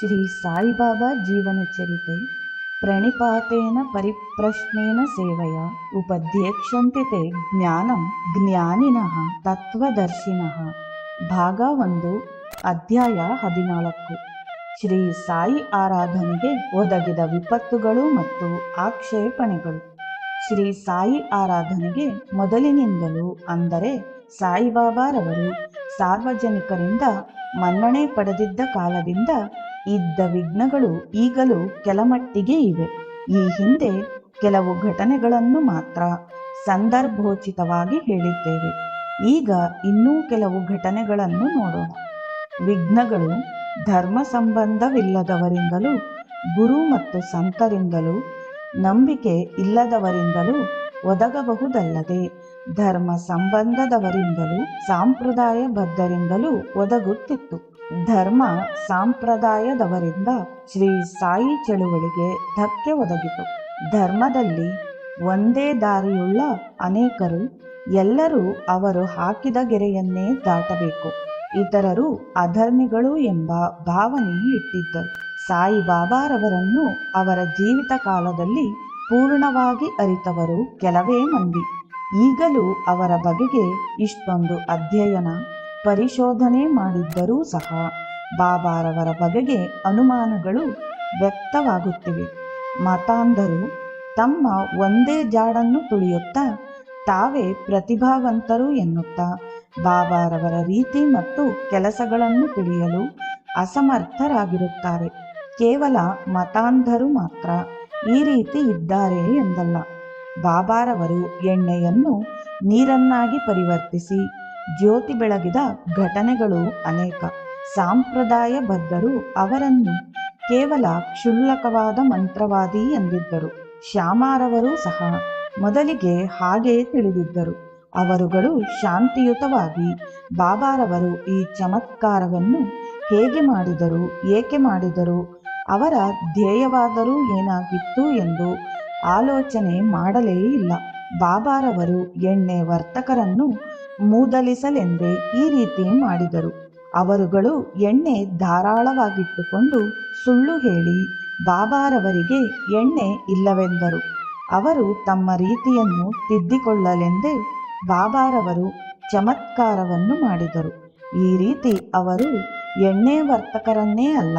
ಶ್ರೀ ಸಾಯಿಬಾಬಾ ಜೀವನ ಚರಿತೆ. ಪ್ರಣಿಪಾತೇನ ಪರಿಪ್ರಶ್ನೇನ ಸೇವೆಯ. ತೇ ಜ್ಞಾನಂ ಜ್ಞಾನಿನಃ ತತ್ವದರ್ಶಿನಃ. ಭಾಗ ಒಂದು, ಅಧ್ಯಾಯ ಹದಿನಾಲ್ಕು. ಶ್ರೀ ಸಾಯಿ ಆರಾಧನೆಗೆ ಒದಗಿದ ವಿಪತ್ತುಗಳು ಮತ್ತು ಆಕ್ಷೇಪಣೆಗಳು. ಶ್ರೀ ಸಾಯಿ ಆರಾಧನೆಗೆ ಮೊದಲಿನಿಂದಲೂ ಅಂದರೆ ಸಾಯಿಬಾಬಾರವರು ಸಾರ್ವಜನಿಕರಿಂದ ಮನ್ನಣೆ ಪಡೆದಿದ್ದ ಕಾಲದಿಂದ ಇದ್ದ ವಿಘ್ನಗಳು ಈಗಲೂ ಕೆಲಮಟ್ಟಿಗೆ ಇವೆ. ಈ ಹಿಂದೆ ಕೆಲವು ಘಟನೆಗಳನ್ನು ಮಾತ್ರ ಸಂದರ್ಭೋಚಿತವಾಗಿ ಹೇಳಿದ್ದೇವೆ. ಈಗ ಇನ್ನೂ ಕೆಲವು ಘಟನೆಗಳನ್ನು ನೋಡೋಣ. ವಿಘ್ನಗಳು ಧರ್ಮ ಸಂಬಂಧವಿಲ್ಲದವರಿಂದಲೂ ಗುರು ಮತ್ತು ಸಂತರಿಂದಲೂ, ನಂಬಿಕೆ ಇಲ್ಲದವರಿಂದಲೂ ಒದಗಬಹುದಲ್ಲದೆ ಧರ್ಮ ಸಂಬಂಧದವರಿಂದಲೂ ಸಾಂಪ್ರದಾಯಬದ್ಧರಿಂದಲೂ ಒದಗುತ್ತಿತ್ತು. ಧರ್ಮ ಸಂಪ್ರದಾಯದವರಿಂದ ಶ್ರೀ ಸಾಯಿ ಚಳುವಳಿಗೆ ಧಕ್ಕೆ ಒದಗಿತು. ಧರ್ಮದಲ್ಲಿ ಒಂದೇ ದಾರಿಯುಳ್ಳ ಅನೇಕರು ಎಲ್ಲರೂ ಅವರು ಹಾಕಿದ ಗೆರೆಯನ್ನೇ ದಾಟಬೇಕು. ಇತರರು ಅಧರ್ಮಿಗಳು ಎಂಬ ಭಾವನೆ ಇಟ್ಟಿದ್ದರು. ಸಾಯಿಬಾಬಾರವರನ್ನು ಅವರ ಜೀವಿತ ಕಾಲದಲ್ಲಿ ಪೂರ್ಣವಾಗಿ ಅರಿತವರು ಕೆಲವೇ ಮಂದಿ. ಈಗಲೂ ಅವರ ಬಗೆಗೆ ಇಷ್ಟೊಂದು ಅಧ್ಯಯನ ಪರಿಶೋಧನೆ ಮಾಡಿದ್ದರೂ ಸಹ ಬಾಬಾರವರ ಬಗೆಗೆ ಅನುಮಾನಗಳು ವ್ಯಕ್ತವಾಗುತ್ತಿವೆ. ಮತಾಂಧರು ತಮ್ಮ ಒಂದೇ ಜಾಡನ್ನು ತುಳಿಯುತ್ತಾ ತಾವೇ ಪ್ರತಿಭಾವಂತರು ಎನ್ನುತ್ತಾ ಬಾಬಾರವರ ರೀತಿ ಮತ್ತು ಕೆಲಸಗಳನ್ನು ತಿಳಿಯಲು ಅಸಮರ್ಥರಾಗಿರುತ್ತಾರೆ. ಕೇವಲ ಮತಾಂಧರು ಮಾತ್ರ ಈ ರೀತಿ ಇದ್ದಾರೆ ಎಂದಲ್ಲ. ಬಾಬಾರವರು ಎಣ್ಣೆಯನ್ನು ನೀರನ್ನಾಗಿ ಪರಿವರ್ತಿಸಿ ಜ್ಯೋತಿ ಬೆಳಗಿದ ಘಟನೆಗಳು ಅನೇಕ. ಸಾಂಪ್ರದಾಯಬದ್ಧರು ಅವರನ್ನು ಕೇವಲ ಕ್ಷುಲ್ಲಕವಾದ ಮಂತ್ರವಾದಿ ಎಂದಿದ್ದರು. ಶ್ಯಾಮಾರವರು ಸಹ ಮೊದಲಿಗೆ ಹಾಗೇ ತಿಳಿದಿದ್ದರು. ಅವರುಗಳು ಶಾಂತಿಯುತವಾಗಿ ಬಾಬಾರವರು ಈ ಚಮತ್ಕಾರವನ್ನು ಹೇಗೆ ಮಾಡಿದರು, ಏಕೆ ಮಾಡಿದರು, ಅವರ ಧ್ಯೇಯವಾದರೂ ಏನಾಗಿತ್ತು ಎಂದು ಆಲೋಚನೆ ಮಾಡಲೇ ಇಲ್ಲ. ಬಾಬಾರವರು ಎಣ್ಣೆ ವರ್ತಕರನ್ನು ಮೂದಲಿಸಲೆಂದೇ ಈ ರೀತಿ ಮಾಡಿದರು. ಅವರುಗಳು ಎಣ್ಣೆ ಧಾರಾಳವಾಗಿಟ್ಟುಕೊಂಡು ಸುಳ್ಳು ಹೇಳಿ ಬಾಬಾರವರಿಗೆ ಎಣ್ಣೆ ಇಲ್ಲವೆಂದರು. ಅವರು ತಮ್ಮ ರೀತಿಯನ್ನು ತಿದ್ದಿಕೊಳ್ಳಲೆಂದೇ ಬಾಬಾರವರು ಚಮತ್ಕಾರವನ್ನು ಮಾಡಿದರು. ಈ ರೀತಿ ಅವರು ಎಣ್ಣೆ ವರ್ತಕರನ್ನೇ ಅಲ್ಲ,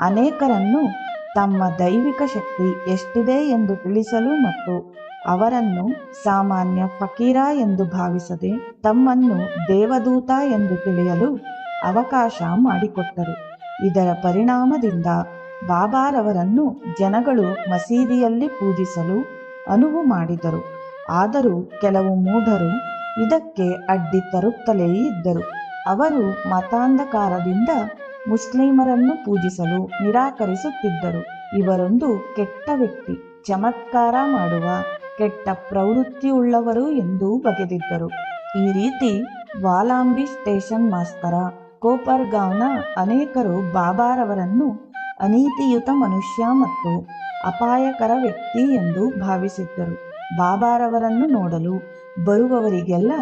ಅನೇಕರನ್ನು ತಮ್ಮ ದೈವಿಕ ಶಕ್ತಿ ಎಷ್ಟಿದೆ ಎಂದು ತಿಳಿಸಲು ಮತ್ತು ಅವರನ್ನು ಸಾಮಾನ್ಯ ಫಕೀರ ಎಂದು ಭಾವಿಸದೆ ತಮ್ಮನ್ನು ದೇವದೂತ ಎಂದು ತಿಳಿಯಲು ಅವಕಾಶ ಮಾಡಿಕೊಟ್ಟರು. ಇದರ ಪರಿಣಾಮದಿಂದ ಬಾಬಾರವರನ್ನು ಜನಗಳು ಮಸೀದಿಯಲ್ಲಿ ಪೂಜಿಸಲು ಅನುವು ಮಾಡಿದರು. ಆದರೂ ಕೆಲವು ಮೂಢರು ಇದಕ್ಕೆ ಅಡ್ಡಿ ತರುತ್ತಲೇ ಇದ್ದರು. ಅವರು ಮತಾಂಧಕಾರದಿಂದ ಮುಸ್ಲಿಮರನ್ನು ಪೂಜಿಸಲು ನಿರಾಕರಿಸುತ್ತಿದ್ದರು. ಇವರೊಂದು ಕೆಟ್ಟ ವ್ಯಕ್ತಿ, ಚಮತ್ಕಾರ ಮಾಡುವ ಕೆಟ್ಟ ಪ್ರವೃತ್ತಿಯುಳ್ಳವರು ಎಂದು ಬಗೆದಿದ್ದರು. ಈ ರೀತಿ ವಾಲಾಂಬಿ ಸ್ಟೇಷನ್ ಮಾಸ್ತರ ಕೋಪರ್ಗಾಂವ್ನ ಅನೇಕರು ಬಾಬಾರವರನ್ನು ಅನೀತಿಯುತ ಮನುಷ್ಯ ಮತ್ತು ಅಪಾಯಕರ ವ್ಯಕ್ತಿ ಎಂದು ಭಾವಿಸಿದ್ದರು. ಬಾಬಾರವರನ್ನು ನೋಡಲು ಬರುವವರಿಗೆಲ್ಲ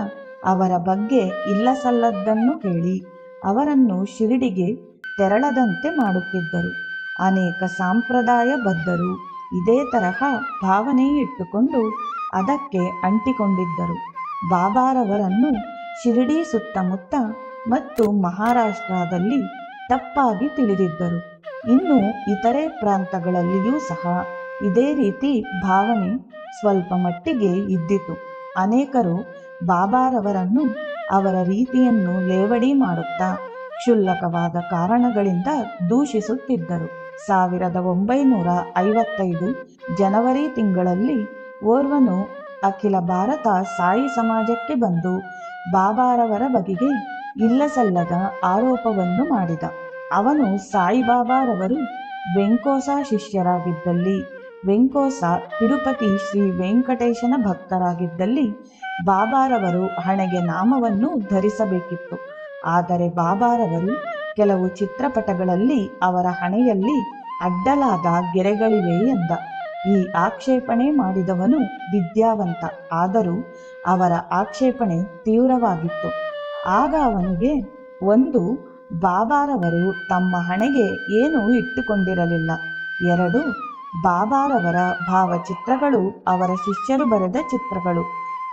ಅವರ ಬಗ್ಗೆ ಇಲ್ಲಸಲ್ಲದ್ದನ್ನು ಹೇಳಿ ಅವರನ್ನು ಶಿರಡಿಗೆ ತೆರಳದಂತೆ ಮಾಡುತ್ತಿದ್ದರು. ಅನೇಕ ಸಂಪ್ರದಾಯಬದ್ಧರು ಇದೇ ತರಹ ಭಾವನೆ ಇಟ್ಟುಕೊಂಡು ಅದಕ್ಕೆ ಅಂಟಿಕೊಂಡಿದ್ದರು. ಬಾಬಾರವರನ್ನು ಶಿರಡಿ ಸುತ್ತಮುತ್ತ ಮತ್ತು ಮಹಾರಾಷ್ಟ್ರದಲ್ಲಿ ತಪ್ಪಾಗಿ ತಿಳಿದಿದ್ದರು. ಇನ್ನು ಇತರೆ ಪ್ರಾಂತಗಳಲ್ಲಿಯೂ ಸಹ ಇದೇ ರೀತಿ ಭಾವನೆ ಸ್ವಲ್ಪ ಮಟ್ಟಿಗೆ ಇದ್ದಿತು. ಅನೇಕರು ಬಾಬಾರವರನ್ನು ಅವರ ರೀತಿಯನ್ನು ಲೇವಡಿ ಮಾಡುತ್ತಾ ಕ್ಷುಲ್ಲಕವಾದ ಕಾರಣಗಳಿಂದ ದೂಷಿಸುತ್ತಿದ್ದರು. ಸಾವಿರದ ಒಂಬೈನೂರ ಐವತ್ತೈದು ಜನವರಿ ತಿಂಗಳಲ್ಲಿ ಓರ್ವನು ಅಖಿಲ ಭಾರತ ಸಾಯಿ ಸಮಾಜಕ್ಕೆ ಬಂದು ಬಾಬಾರವರ ಬಗೆಗೆ ಇಲ್ಲಸಲ್ಲದ ಆರೋಪವನ್ನು ಮಾಡಿದ. ಅವನು ಸಾಯಿಬಾಬಾರವರು ವೆಂಕೋಸ ಶಿಷ್ಯರಾಗಿದ್ದಲ್ಲಿ, ವೆಂಕೋಸ ತಿರುಪತಿ ಶ್ರೀ ವೆಂಕಟೇಶನ ಭಕ್ತರಾಗಿದ್ದಲ್ಲಿ ಬಾಬಾರವರು ಹಣೆಗೆ ನಾಮವನ್ನು ಧರಿಸಬೇಕಿತ್ತು. ಆದರೆ ಬಾಬಾರವರು ಕೆಲವು ಚಿತ್ರಪಟಗಳಲ್ಲಿ ಅವರ ಹಣೆಯಲ್ಲಿ ಅಡ್ಡಲಾದ ಗೆರೆಗಳಿವೆ ಎಂದ. ಈ ಆಕ್ಷೇಪಣೆ ಮಾಡಿದವನು ವಿದ್ಯಾವಂತ. ಆದರೂ ಅವರ ಆಕ್ಷೇಪಣೆ ತೀವ್ರವಾಗಿತ್ತು. ಆಗ ಅವನಿಗೆ, ಒಂದು ಬಾಬಾರವರು ತಮ್ಮ ಹಣೆಗೆ ಏನೂ ಇಟ್ಟುಕೊಂಡಿರಲಿಲ್ಲ. ಎರಡು, ಬಾಬಾರವರ ಭಾವಚಿತ್ರಗಳು ಅವರ ಶಿಷ್ಯರು ಬರೆದ ಚಿತ್ರಗಳು.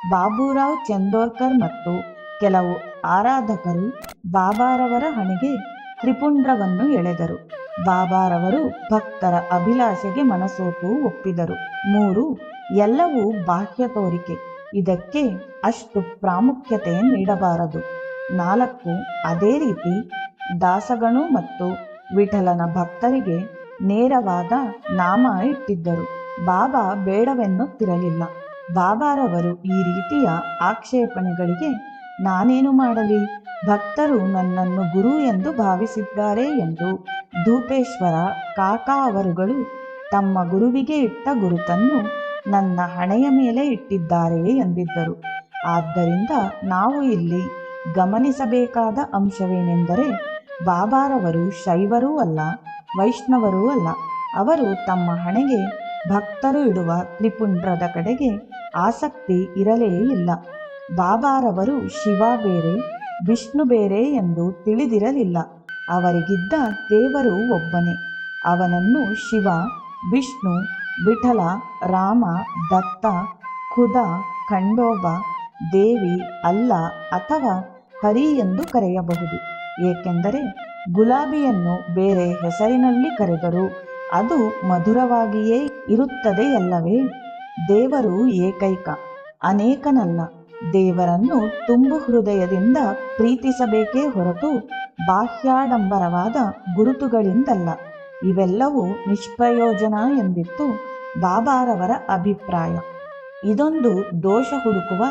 ಬಾಬುರಾವ್ ಚಂದೋರ್ಕರ್ ಮತ್ತು ಕೆಲವು ಆರಾಧಕರು ಬಾಬಾರವರ ಹಣೆಗೆ ತ್ರಿಪುಂಡ್ರವನ್ನು ಎಳೆದರು. ಬಾಬಾರವರು ಭಕ್ತರ ಅಭಿಲಾಷೆಗೆ ಮನಸೋತು ಒಪ್ಪಿದರು. ಮೂರು, ಎಲ್ಲವೂ ಬಾಹ್ಯ ತೋರಿಕೆ. ಇದಕ್ಕೆ ಅಷ್ಟು ಪ್ರಾಮುಖ್ಯತೆ ನೀಡಬಾರದು. ನಾಲ್ಕು, ಅದೇ ರೀತಿ ದಾಸಗಣು ಮತ್ತು ವಿಠಲನ ಭಕ್ತರಿಗೆ ನೇರವಾದ ನಾಮ ಇಟ್ಟಿದ್ದರು. ಬಾಬಾ ಬೇಡವೆನ್ನುತ್ತಿರಲಿಲ್ಲ. ಬಾಬಾರವರು ಈ ರೀತಿಯ ಆಕ್ಷೇಪಣೆಗಳಿಗೆ ನಾನೇನು ಮಾಡಲಿ? ಭಕ್ತರು ನನ್ನನ್ನು ಗುರು ಎಂದು ಭಾವಿಸಿದ್ದಾರೆ ಎಂದು ಧೂಪೇಶ್ವರ ಕಾಕಾ ಅವರುಗಳು ತಮ್ಮ ಗುರುವಿಗೆ ಇಟ್ಟ ಗುರುತನ್ನು ನನ್ನ ಹಣೆಯ ಮೇಲೆ ಇಟ್ಟಿದ್ದಾರೆ ಎಂದಿದ್ದರು. ಆದ್ದರಿಂದ ನಾವು ಇಲ್ಲಿ ಗಮನಿಸಬೇಕಾದ ಅಂಶವೇನೆಂದರೆ ಬಾಬಾರವರು ಶೈವರೂ ಅಲ್ಲ, ವೈಷ್ಣವರೂ ಅಲ್ಲ. ಅವರು ತಮ್ಮ ಹಣೆಗೆ ಭಕ್ತರು ಇಡುವ ತ್ರಿಪುಂಡ್ರದ ಕಡೆಗೆ ಆಸಕ್ತಿ ಇರಲೇ ಇಲ್ಲ. ಬಾಬಾರವರು ಶಿವ ಬೇರೆ, ವಿಷ್ಣು ಬೇರೆ ಎಂದು ತಿಳಿದಿರಲಿಲ್ಲ. ಅವರಿಗಿದ್ದ ದೇವರು ಒಬ್ಬನೇ. ಅವನನ್ನು ಶಿವ, ವಿಷ್ಣು, ವಿಠಲ, ರಾಮ, ದತ್ತ, ಖುದ, ಖಂಡೋಬ, ದೇವಿ, ಅಲ್ಲ ಅಥವಾ ಹರಿ ಎಂದು ಕರೆಯಬಹುದು. ಏಕೆಂದರೆ ಗುಲಾಬಿಯನ್ನು ಬೇರೆ ಹೆಸರಿನಲ್ಲಿ ಕರೆದರು ಅದು ಮಧುರವಾಗಿಯೇ ಇರುತ್ತದೆಯಲ್ಲವೇ ದೇವರು ಏಕೈಕ, ಅನೇಕನಲ್ಲ. ದೇವರನ್ನು ತುಂಬು ಹೃದಯದಿಂದ ಪ್ರೀತಿಸಬೇಕೇ ಹೊರತು ಬಾಹ್ಯಾಡಂಬರವಾದ ಗುರುತುಗಳಿಂದಲ್ಲ. ಇವೆಲ್ಲವೂ ನಿಷ್ಪ್ರಯೋಜನ ಎಂದಿತ್ತು ಬಾಬಾರವರ ಅಭಿಪ್ರಾಯ. ಇದೊಂದು ದೋಷ ಹುಡುಕುವ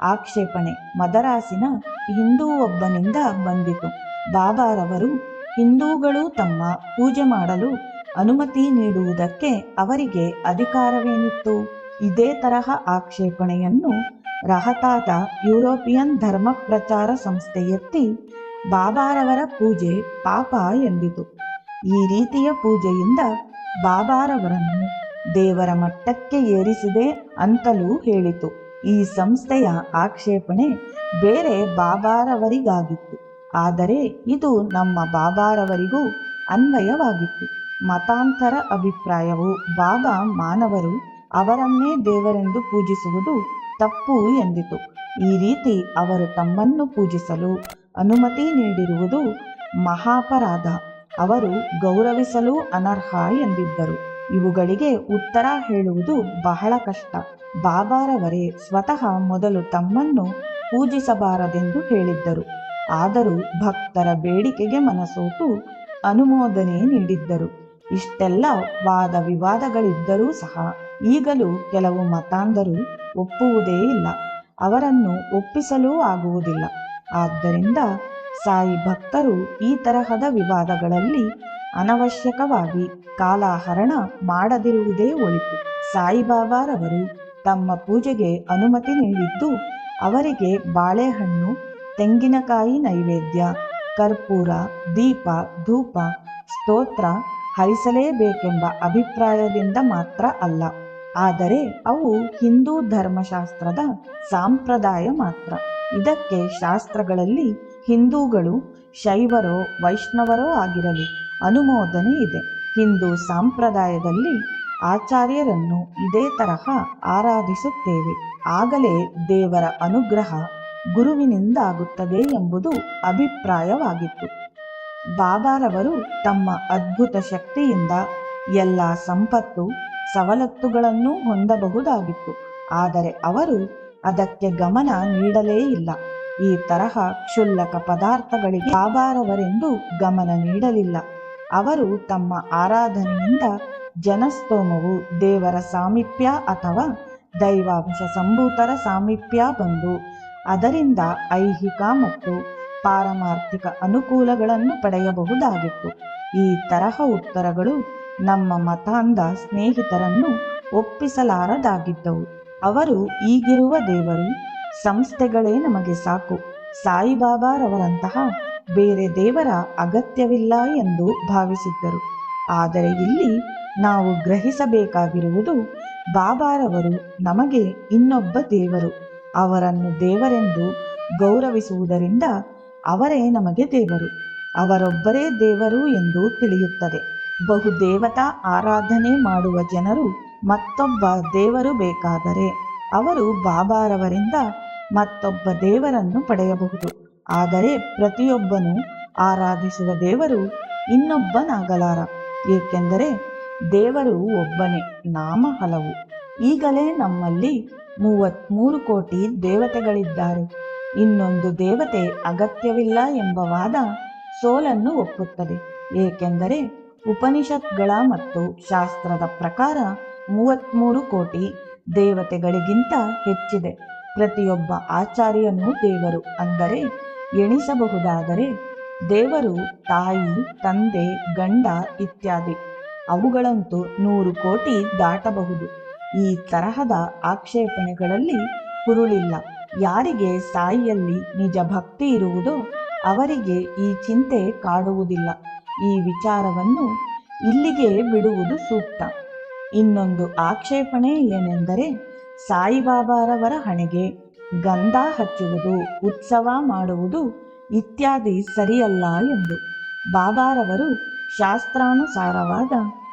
ಆಕ್ಷೇಪಣೆ. ಮದರಾಸಿನ ಹಿಂದೂ ಒಬ್ಬನಿಂದ ಬಂದಿತು. ಬಾಬಾರವರು ಹಿಂದೂಗಳು ತಮ್ಮ ಪೂಜೆ ಮಾಡಲು ಅನುಮತಿ ನೀಡುವುದಕ್ಕೆ ಅವರಿಗೆ ಅಧಿಕಾರವೇನಿತ್ತು? ಇದೇ ತರಹ ಆಕ್ಷೇಪಣೆಯನ್ನು ರಹತಾದ ಯುರೋಪಿಯನ್ ಧರ್ಮ ಪ್ರಚಾರ ಸಂಸ್ಥೆ ಎತ್ತಿ ಬಾಬಾರವರ ಪೂಜೆ ಪಾಪ ಎಂದಿತು. ಈ ರೀತಿಯ ಪೂಜೆಯಿಂದ ಬಾಬಾರವರನ್ನು ದೇವರ ಮಟ್ಟಕ್ಕೆ ಏರಿಸಿದೆ ಅಂತಲೂ ಹೇಳಿತು. ಈ ಸಂಸ್ಥೆಯ ಆಕ್ಷೇಪಣೆ ಬೇರೆ ಬಾಬಾರವರಿಗಾಗಿತ್ತು. ಆದರೆ ಇದು ನಮ್ಮ ಬಾಬಾರವರಿಗೂ ಅನ್ವಯವಾಗಿತ್ತು. ಮತಾಂತರ ಅಭಿಪ್ರಾಯವು ಬಾಬಾ ಮಾನವರು ಅವರನ್ನೇ ದೇವರೆಂದು ಪೂಜಿಸುವುದು ತಪ್ಪು ಎಂದಿತು. ಈ ರೀತಿ ಅವರು ತಮ್ಮನ್ನು ಪೂಜಿಸಲು ಅನುಮತಿ ನೀಡಿರುವುದು ಮಹಾಪರಾಧ. ಅವರು ಗೌರವಿಸಲು ಅನರ್ಹ ಎಂದಿದ್ದರು. ಇವುಗಳಿಗೆ ಉತ್ತರ ಹೇಳುವುದು ಬಹಳ ಕಷ್ಟ. ಬಾಬಾರವರೇ ಸ್ವತಃ ಮೊದಲು ತಮ್ಮನ್ನು ಪೂಜಿಸಬಾರದೆಂದು ಹೇಳಿದ್ದರು. ಆದರೂ ಭಕ್ತರ ಬೇಡಿಕೆಗೆ ಮನಸೋತು ಅನುಮೋದನೆ ನೀಡಿದ್ದರು. ಇಷ್ಟೆಲ್ಲ ವಾದ ವಿವಾದಗಳಿದ್ದರೂ ಸಹ ಈಗಲೂ ಕೆಲವು ಮತಾಂಧರು ಒಪ್ಪುವುದೇ ಇಲ್ಲ. ಅವರನ್ನು ಒಪ್ಪಿಸಲೂ ಆಗುವುದಿಲ್ಲ. ಆದ್ದರಿಂದ ಸಾಯಿ ಭಕ್ತರು ಈ ತರಹದ ವಿವಾದಗಳಲ್ಲಿ ಅನವಶ್ಯಕವಾಗಿ ಕಾಲಹರಣ ಮಾಡದಿರುವುದೇ ಒಳಿತು. ಸಾಯಿಬಾಬಾರವರು ತಮ್ಮ ಪೂಜೆಗೆ ಅನುಮತಿ ನೀಡಿದ್ದು, ಅವರಿಗೆ ಬಾಳೆಹಣ್ಣು, ತೆಂಗಿನಕಾಯಿ ನೈವೇದ್ಯ, ಕರ್ಪೂರ, ದೀಪ, ಧೂಪ, ಸ್ತೋತ್ರ, ಹರಿಸಲೇಬೇಕೆಂಬ ಅಭಿಪ್ರಾಯದಿಂದ ಮಾತ್ರ ಅಲ್ಲ, ಆದರೆ ಅವು ಹಿಂದೂ ಧರ್ಮಶಾಸ್ತ್ರದ ಸಾಂಪ್ರದಾಯ ಮಾತ್ರ. ಇದಕ್ಕೆ ಶಾಸ್ತ್ರಗಳಲ್ಲಿ ಹಿಂದೂಗಳು ಶೈವರೋ, ವೈಷ್ಣವರೋ ಆಗಿರಲಿ ಅನುಮೋದನೆ ಇದೆ. ಹಿಂದೂ ಸಂಪ್ರದಾಯದಲ್ಲಿ ಆಚಾರ್ಯರನ್ನು ಇದೇ ತರಹ ಆರಾಧಿಸುತ್ತೇವೆ. ಆಗಲೇ ದೇವರ ಅನುಗ್ರಹ ಗುರುವಿನಿಂದಾಗುತ್ತದೆ ಎಂಬುದು ಅಭಿಪ್ರಾಯವಾಗಿತ್ತು. ಬಾಬಾರವರು ತಮ್ಮ ಅದ್ಭುತ ಶಕ್ತಿಯಿಂದ ಎಲ್ಲ ಸಂಪತ್ತು, ಸವಲತ್ತುಗಳನ್ನು ಹೊಂದಬಹುದಾಗಿತ್ತು. ಆದರೆ ಅವರು ಅದಕ್ಕೆ ಗಮನ ನೀಡಲೇ ಇಲ್ಲ. ಈ ತರಹ ಕ್ಷುಲ್ಲಕ ಪದಾರ್ಥಗಳಿಗೆ ಆಭಾರವರೆಂದು ಗಮನ ನೀಡಲಿಲ್ಲ. ಅವರು ತಮ್ಮ ಆರಾಧನೆಯಿಂದ ಜನಸ್ತೋಮವು ದೇವರ ಸಾಮೀಪ್ಯ ಅಥವಾ ದೈವಾಂಶ ಸಂಭೂತರ ಸಾಮೀಪ್ಯ ಬಂದು, ಅದರಿಂದ ಐಹಿಕ ಮತ್ತು ಪಾರಮಾರ್ಥಿಕ ಅನುಕೂಲಗಳನ್ನು ಪಡೆಯಬಹುದಾಗಿತ್ತು. ಈ ತರಹ ಉತ್ತರಗಳು ನಮ್ಮ ಮತಾಂಧ ಸ್ನೇಹಿತರನ್ನು ಒಪ್ಪಿಸಲಾರದಾಗಿದ್ದವು. ಅವರು ಈಗಿರುವ ದೇವರು ಸಂಸ್ಥೆಗಳೇ ನಮಗೆ ಸಾಕು. ಸಾಯಿಬಾಬಾರವರಂತಹ ಬೇರೆ ದೇವರ ಅಗತ್ಯವಿಲ್ಲ ಎಂದು ಭಾವಿಸಿದ್ದರು. ಆದರೆ ಇಲ್ಲಿ ನಾವು ಗ್ರಹಿಸಬೇಕಾಗಿರುವುದು ಬಾಬಾರವರು ನಮಗೆ ಇನ್ನೊಬ್ಬ ದೇವರು. ಅವರನ್ನು ದೇವರೆಂದು ಗೌರವಿಸುವುದರಿಂದ ಅವರೇ ನಮಗೆ ದೇವರು. ಅವರೊಬ್ಬರೇ ದೇವರು ಎಂದು ತಿಳಿಯುತ್ತದೆ. ಬಹುದೇವತಾ ಆರಾಧನೆ ಮಾಡುವ ಜನರು ಮತ್ತೊಬ್ಬ ದೇವರು ಬೇಕಾದರೆ ಅವರು ಬಾಬಾರವರಿಂದ ಮತ್ತೊಬ್ಬ ದೇವರನ್ನು ಪಡೆಯಬಹುದು. ಆದರೆ ಪ್ರತಿಯೊಬ್ಬನು ಆರಾಧಿಸುವ ದೇವರು ಇನ್ನೊಬ್ಬನಾಗಲಾರ. ಏಕೆಂದರೆ ದೇವರು ಒಬ್ಬನೇ, ನಾಮ ಹಲವು. ಈಗಲೇ ನಮ್ಮಲ್ಲಿ ಮೂವತ್ತ್ಮೂರು ಕೋಟಿ ದೇವತೆಗಳಿದ್ದಾರೆ. ಇನ್ನೊಂದು ದೇವತೆ ಅಗತ್ಯವಿಲ್ಲ ಎಂಬ ವಾದ ಸೋಲನ್ನು ಒಪ್ಪುತ್ತದೆ. ಏಕೆಂದರೆ ಉಪನಿಷತ್ಗಳ ಮತ್ತು ಶಾಸ್ತ್ರದ ಪ್ರಕಾರ ಮೂವತ್ತ್ಮೂರು ಕೋಟಿ ದೇವತೆಗಳಿಗಿಂತ ಹೆಚ್ಚಿದೆ. ಪ್ರತಿಯೊಬ್ಬ ಆಚಾರ್ಯನೂ ದೇವರು ಅಂದರೆ ಎಣಿಸಬಹುದಾದರೆ ದೇವರು ತಾಯಿ, ತಂದೆ, ಗಂಡ ಇತ್ಯಾದಿ. ಅವುಗಳಂತೂ ನೂರು ಕೋಟಿ ದಾಟಬಹುದು. ಈ ತರಹದ ಆಕ್ಷೇಪಣೆಗಳಲ್ಲಿ ಹುರುಳಿಲ್ಲ. ಯಾರಿಗೆ ಸಾಯಿಯಲ್ಲಿ ನಿಜ ಭಕ್ತಿ ಇರುವುದೋ ಅವರಿಗೆ ಈ ಚಿಂತೆ ಕಾಡುವುದಿಲ್ಲ. ಈ ವಿಚಾರವನ್ನು ಇಲ್ಲಿಗೆ ಬಿಡುವುದು ಸೂಕ್ತ. ಇನ್ನೊಂದು ಆಕ್ಷೇಪಣೆ ಏನೆಂದರೆ ಸಾಯಿಬಾಬಾರವರ ಹಣೆಗೆ ಗಂಧ ಹಚ್ಚುವುದು, ಉತ್ಸವ ಮಾಡುವುದು ಇತ್ಯಾದಿ ಸರಿಯಲ್ಲ ಎಂದು ಬಾಬಾರವರು ಶಾಸ್ತ್ರಾನುಸಾರವಾದ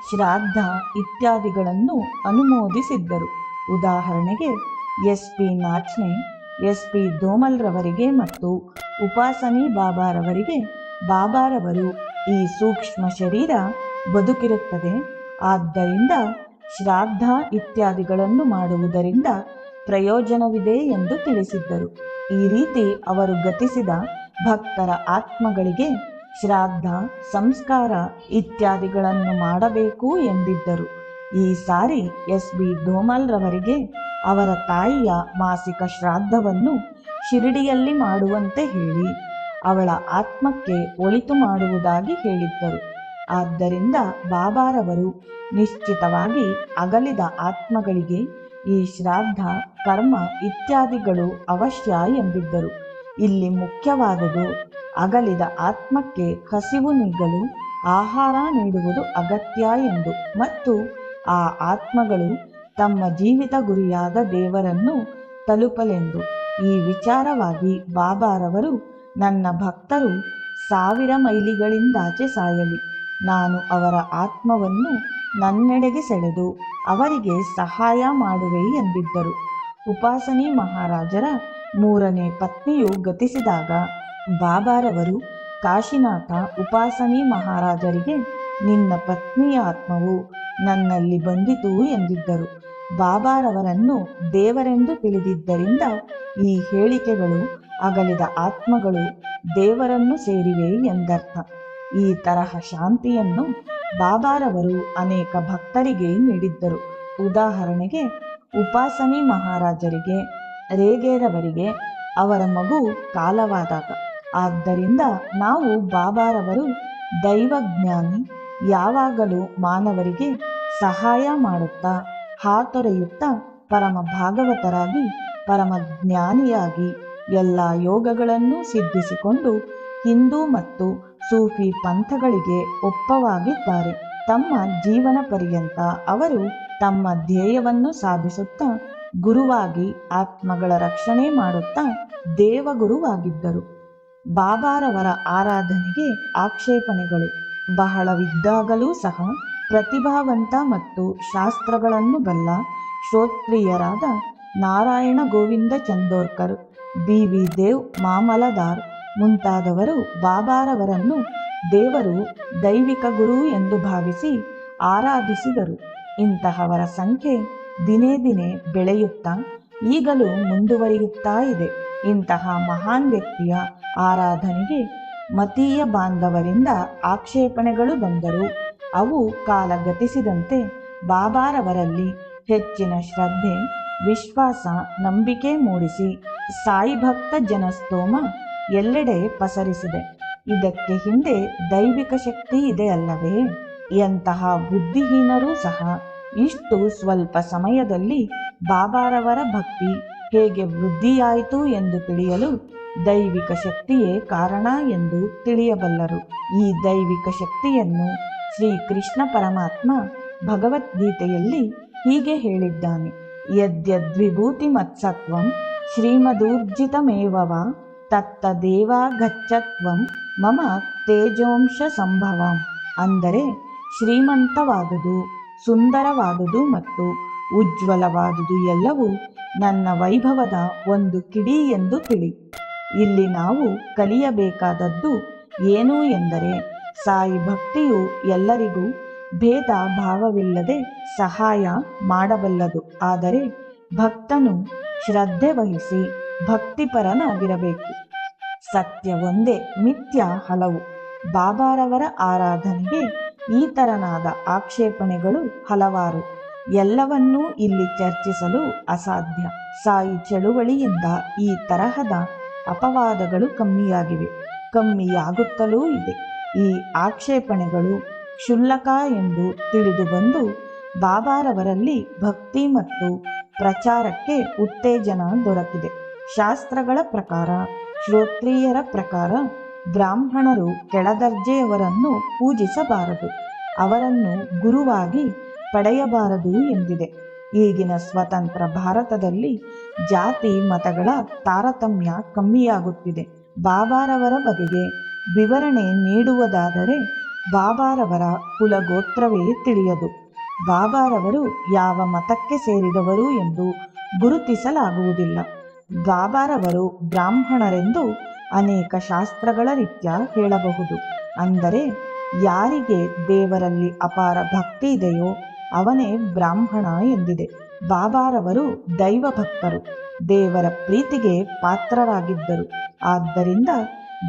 ಶ್ರಾದ್ದ ಇತ್ಯಾದಿಗಳನ್ನು ಅನುಮೋದಿಸಿದ್ದರು. ಉದಾಹರಣೆಗೆ S P Nachne, S P ದೋಮಲ್ರವರಿಗೆ ಮತ್ತು ಉಪಾಸನಿ ಬಾಬಾರವರಿಗೆ ಬಾಬಾರವರು ಈ ಸೂಕ್ಷ್ಮ ಶರೀರ ಬದುಕಿರುತ್ತದೆ. ಆದ್ದರಿಂದ ಶ್ರಾದ್ದ ಇತ್ಯಾದಿಗಳನ್ನು ಮಾಡುವುದರಿಂದ ಪ್ರಯೋಜನವಿದೆ ಎಂದು ತಿಳಿಸಿದ್ದರು. ಈ ರೀತಿ ಅವರು ಗತಿಸಿದ ಭಕ್ತರ ಆತ್ಮಗಳಿಗೆ ಶ್ರಾದ್ದ, ಸಂಸ್ಕಾರ ಇತ್ಯಾದಿಗಳನ್ನು ಮಾಡಬೇಕು ಎಂದಿದ್ದರು. ಈ ಸಾರಿ ಎಸ್ ಬಿ ಧೋಮಲ್ರವರಿಗೆ ಅವರ ತಾಯಿಯ ಮಾಸಿಕ ಶ್ರಾದ್ದವನ್ನು ಶಿರಡಿಯಲ್ಲಿ ಮಾಡುವಂತೆ ಹೇಳಿ ಅವಳ ಆತ್ಮಕ್ಕೆ ಒಳಿತು ಮಾಡುವುದಾಗಿ ಹೇಳಿದ್ದರು. ಆದ್ದರಿಂದ ಬಾಬಾರವರು ನಿಶ್ಚಿತವಾಗಿ ಅಗಲಿದ ಆತ್ಮಗಳಿಗೆ ಈ ಶ್ರಾದ್ದ ಕರ್ಮ ಇತ್ಯಾದಿಗಳು ಅವಶ್ಯ ಎಂದಿದ್ದರು. ಇಲ್ಲಿ ಮುಖ್ಯವಾದುದು ಅಗಲಿದ ಆತ್ಮಕ್ಕೆ ಹಸಿವು ನೀಗಲು ಆಹಾರ ನೀಡುವುದು ಅಗತ್ಯ ಎಂದು. ಮತ್ತು ಆ ಆತ್ಮಗಳು ತಮ್ಮ ಜೀವಿತ ಗುರಿಯಾದ ದೇವರನ್ನು ತಲುಪಲೆಂದು. ಈ ವಿಚಾರವಾಗಿ ಬಾಬಾರವರು ನನ್ನ ಭಕ್ತರು ಸಾವಿರ ಮೈಲಿಗಳಿಂದಾಚೆ ಸಾಯಲಿ. ನಾನು ಅವರ ಆತ್ಮವನ್ನು ನನ್ನೆಡೆಗೆ ಸೆಳೆದು ಅವರಿಗೆ ಸಹಾಯ ಮಾಡುವೆ ಎಂದಿದ್ದರು. ಉಪಾಸನಿ ಮಹಾರಾಜರ ಮೂರನೇ ಪತ್ನಿಯು ಗತಿಸಿದಾಗ, ಬಾಬಾರವರು, ಕಾಶಿನಾಥ ಉಪಾಸನಿ ಮಹಾರಾಜರಿಗೆ ನಿನ್ನ ಪತ್ನಿಯ ಆತ್ಮವು ನನ್ನಲ್ಲಿ ಬಂದಿತು ಎಂದಿದ್ದರು. ಬಾಬಾರವರನ್ನು ದೇವರೆಂದು ತಿಳಿದಿದ್ದರಿಂದ ಈ ಹೇಳಿಕೆಗಳು ಅಗಲಿದ ಆತ್ಮಗಳು ದೇವರನ್ನು ಸೇರಿವೆ ಎಂದರ್ಥ. ಈ ತರಹ ಶಾಂತಿಯನ್ನು ಬಾಬಾರವರು ಅನೇಕ ಭಕ್ತರಿಗೆ ನೀಡಿದ್ದರು. ಉದಾಹರಣೆಗೆ, ಉಪಾಸನಿ ಮಹಾರಾಜರಿಗೆ, ರೇಗೇರವರಿಗೆ ಅವರ ಮಗು ಕಾಲವಾದಾಗ. ಆದ್ದರಿಂದ ನಾವು ಬಾಬಾರವರು ದೈವಜ್ಞಾನಿ, ಯಾವಾಗಲೂ ಮಾನವರಿಗೆ ಸಹಾಯ ಮಾಡುತ್ತಾ, ಹಾತೊರೆಯುತ್ತಾ, ಪರಮ ಭಾಗವತರಾಗಿ, ಪರಮ ಜ್ಞಾನಿಯಾಗಿ ಎಲ್ಲ ಯೋಗಗಳನ್ನು ಸಿದ್ಧಿಸಿಕೊಂಡು ಹಿಂದೂ ಮತ್ತು ಸೂಫಿ ಪಂಥಗಳಿಗೆ ಒಪ್ಪವಾಗಿದ್ದಾರೆ. ತಮ್ಮ ಜೀವನ ಪರ್ಯಂತ ಅವರು ತಮ್ಮ ಧ್ಯೇಯವನ್ನು ಸಾಧಿಸುತ್ತಾ ಗುರುವಾಗಿ ಆತ್ಮಗಳ ರಕ್ಷಣೆ ಮಾಡುತ್ತಾ ದೇವಗುರುವಾಗಿದ್ದರು. ಬಾಬಾರವರ ಆರಾಧನೆಗೆ ಆಕ್ಷೇಪಣೆಗಳು ಬಹಳವಿದ್ದಾಗಲೂ ಸಹ ಪ್ರತಿಭಾವಂತ ಮತ್ತು ಶಾಸ್ತ್ರಗಳನ್ನು ಬಲ್ಲ ಶ್ರೋತ್ರಿಯರಾದ ನಾರಾಯಣ ಗೋವಿಂದ ಚಂದೋರ್ಕರ್, ಬಿ ವಿ ದೇವ್ ಮಾಮಲದಾರ್ ಮುಂತಾದವರು ಬಾಬಾರವರನ್ನು ದೇವರು ದೈವಿಕ ಗುರು ಎಂದು ಭಾವಿಸಿ ಆರಾಧಿಸಿದರು. ಇಂತಹವರ ಸಂಖ್ಯೆ ದಿನೇ ದಿನೇ ಬೆಳೆಯುತ್ತಾ ಈಗಲೂ ಮುಂದುವರಿಯುತ್ತಾ ಇದೆ. ಇಂತಹ ಮಹಾನ್ ವ್ಯಕ್ತಿಯ ಆರಾಧನೆಗೆ ಮತೀಯ ಬಾಂಧವರಿಂದ ಆಕ್ಷೇಪಣೆಗಳು ಬಂದರು ಅವು ಕಾಲಗತಿಸಿದಂತೆ ಬಾಬಾರವರಲ್ಲಿ ಹೆಚ್ಚಿನ ಶ್ರದ್ಧೆ, ವಿಶ್ವಾಸ, ನಂಬಿಕೆ ಮೂಡಿಸಿ ಸಾಯಿ ಭಕ್ತ ಜನಸ್ತೋಮ ಎಲ್ಲೆಡೆ ಪಸರಿಸಿದೆ. ಇದಕ್ಕೆ ಹಿಂದೆ ದೈವಿಕ ಶಕ್ತಿ ಇದೆ ಅಲ್ಲವೇ? ಎಂತಹ ಬುದ್ಧಿಹೀನರೂ ಸಹ ಇಷ್ಟು ಸ್ವಲ್ಪ ಸಮಯದಲ್ಲಿ ಬಾಬಾರವರ ಭಕ್ತಿ ಹೇಗೆ ವೃದ್ಧಿಯಾಯಿತು ಎಂದು ತಿಳಿಯಲು ದೈವಿಕ ಶಕ್ತಿಯೇ ಕಾರಣ ಎಂದು ತಿಳಿಯಬಲ್ಲರು. ಈ ದೈವಿಕ ಶಕ್ತಿಯನ್ನು ಶ್ರೀ ಕೃಷ್ಣ ಪರಮಾತ್ಮ ಭಗವದ್ಗೀತೆಯಲ್ಲಿ ಹೀಗೆ ಹೇಳಿದ್ದಾನೆ. ಯದ್ಯದ್ವಿಭೂತಿ ಮತ್ಸತ್ವಂ ಶ್ರೀಮದೂರ್ಜಿತಮೇವವ ತತ್ತದೇವಾಗಚ್ಚತ್ವಂ ಮಮ ತೇಜೋಂಶ ಸಂಭವಂ. ಅಂದರೆ ಶ್ರೀಮಂತವಾದುದು, ಸುಂದರವಾದುದು ಮತ್ತು ಉಜ್ವಲವಾದುದು ಎಲ್ಲವೂ ನನ್ನ ವೈಭವದ ಒಂದು ಕಿಡಿ ಎಂದು ತಿಳಿ. ಇಲ್ಲಿ ನಾವು ಕಲಿಯಬೇಕಾದದ್ದು ಏನು ಎಂದರೆ ಸಾಯಿ ಭಕ್ತಿಯು ಎಲ್ಲರಿಗೂ ಭೇದ ಭಾವವಿಲ್ಲದೆ ಸಹಾಯ ಮಾಡಬಲ್ಲದು. ಆದರೆ ಭಕ್ತನು ಶ್ರದ್ಧೆ ವಹಿಸಿ ಭಕ್ತಿಪರನಾಗಿರಬೇಕು ಸತ್ಯ ಒಂದೇ, ಮಿಥ್ಯ ಹಲವು. ಬಾಬಾರವರ ಆರಾಧನೆಗೆ ಈ ತರನಾದ ಆಕ್ಷೇಪಣೆಗಳು ಹಲವಾರು. ಎಲ್ಲವನ್ನೂ ಇಲ್ಲಿ ಚರ್ಚಿಸಲು ಅಸಾಧ್ಯ. ಸಾಯಿ ಚಳುವಳಿಯಿಂದ ಈ ತರಹದ ಅಪವಾದಗಳು ಕಮ್ಮಿಯಾಗಿವೆ. ಕಮ್ಮಿಯಾಗುತ್ತಲೂ ಇದೆ. ಈ ಆಕ್ಷೇಪಣೆಗಳು ಕ್ಷುಲ್ಲಕ ಎಂದು ತಿಳಿದು ಬಂದು ಬಾಬಾರವರಲ್ಲಿ ಭಕ್ತಿ ಮತ್ತು ಪ್ರಚಾರಕ್ಕೆ ಉತ್ತೇಜನ ದೊರಕಿದೆ. ಶಾಸ್ತ್ರಗಳ ಪ್ರಕಾರ, ಶ್ರೋತ್ರಿಯರ ಪ್ರಕಾರ ಬ್ರಾಹ್ಮಣರು ಕೆಳದರ್ಜೆಯವರನ್ನು ಪೂಜಿಸಬಾರದು. ಅವರನ್ನು ಗುರುವಾಗಿ ಪಡೆಯಬಾರದು ಎಂದಿದೆ. ಈಗಿನ ಸ್ವತಂತ್ರ ಭಾರತದಲ್ಲಿ ಜಾತಿ, ಮತಗಳ ತಾರತಮ್ಯ ಕಮ್ಮಿಯಾಗುತ್ತಿದೆ. ಬಾಬಾರವರ ಬಗೆಗೆ ವಿವರಣೆ ನೀಡುವುದಾದರೆ ಬಾಬಾರವರ ಕುಲಗೋತ್ರವೇ ತಿಳಿಯದು. ಬಾಬಾರವರು ಯಾವ ಮತಕ್ಕೆ ಸೇರಿದವರು ಎಂದು ಗುರುತಿಸಲಾಗುವುದಿಲ್ಲ. ಬಾಬಾರವರು ಬ್ರಾಹ್ಮಣರೆಂದು ಅನೇಕ ಶಾಸ್ತ್ರಗಳ ರೀತ್ಯ ಹೇಳಬಹುದು. ಅಂದರೆ, ಯಾರಿಗೆ ದೇವರಲ್ಲಿ ಅಪಾರ ಭಕ್ತಿ ಇದೆಯೋ ಅವನೇ ಬ್ರಾಹ್ಮಣ ಎಂದಿದೆ. ಬಾಬಾರವರು ದೈವ ಭಕ್ತರು ದೇವರ ಪ್ರೀತಿಗೆ ಪಾತ್ರರಾಗಿದ್ದರು. ಆದ್ದರಿಂದ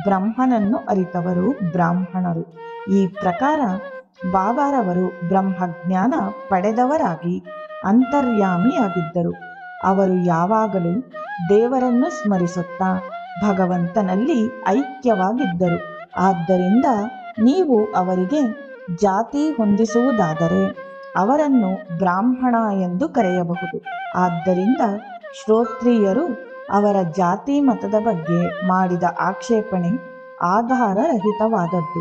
ಬ್ರಹ್ಮನನ್ನು ಅರಿತವರು ಬ್ರಾಹ್ಮಣರು. ಈ ಪ್ರಕಾರ ಬಾಬಾರವರು ಬ್ರಹ್ಮಜ್ಞಾನ ಪಡೆದವರಾಗಿ ಅಂತರ್ಯಾಮಿಯಾಗಿದ್ದರು. ಅವರು ಯಾವಾಗಲೂ ದೇವರನ್ನು ಸ್ಮರಿಸುತ್ತಾ ಭಗವಂತನಲ್ಲಿ ಐಕ್ಯವಾಗಿದ್ದರು. ಆದ್ದರಿಂದ ನೀವು ಅವರಿಗೆ ಜಾತಿ ಹೊಂದಿಸುವುದಾದರೆ ಅವರನ್ನು ಬ್ರಾಹ್ಮಣ ಎಂದು ಕರೆಯಬಹುದು. ಆದ್ದರಿಂದ ಶ್ರೋತ್ರಿಯರು ಅವರ ಜಾತಿ ಮತದ ಬಗ್ಗೆ ಮಾಡಿದ ಆಕ್ಷೇಪಣೆ ಆಧಾರರಹಿತವಾದದ್ದು.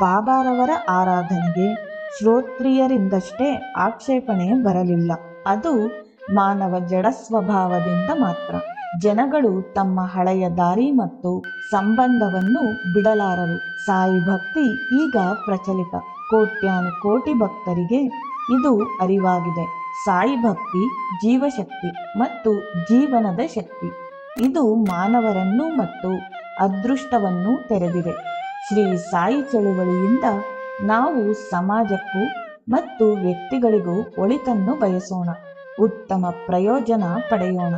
ಬಾಬಾರವರ ಆರಾಧನೆಗೆ ಶ್ರೋತ್ರಿಯರಿಂದಷ್ಟೇ ಆಕ್ಷೇಪಣೆ ಬರಲಿಲ್ಲ. ಅದು ಮಾನವ ಜಡ ಸ್ವಭಾವದಿಂದ ಮಾತ್ರ. ಜನಗಳು ತಮ್ಮ ಹಳೆಯ ದಾರಿ ಮತ್ತು ಸಂಬಂಧವನ್ನು ಬಿಡಲಾರರು. ಸಾಯಿ ಭಕ್ತಿ ಈಗ ಪ್ರಚಲಿತ. ಕೋಟ್ಯಾನು ಕೋಟಿ ಭಕ್ತರಿಗೆ ಇದು ಅರಿವಾಗಿದೆ. ಸಾಯಿ ಭಕ್ತಿ ಜೀವಶಕ್ತಿ ಮತ್ತು ಜೀವನದ ಶಕ್ತಿ. ಇದು ಮಾನವರನ್ನು ಮತ್ತು ಅದೃಷ್ಟವನ್ನು ತೆರೆದಿದೆ. ಶ್ರೀ ಸಾಯಿ ಚಳುವಳಿಯಿಂದ ನಾವು ಸಮಾಜಕ್ಕೂ ಮತ್ತು ವ್ಯಕ್ತಿಗಳಿಗೂ ಒಳಿತನ್ನು ಬಯಸೋಣ. ಉತ್ತಮ ಪ್ರಯೋಜನ ಪಡೆಯೋಣ.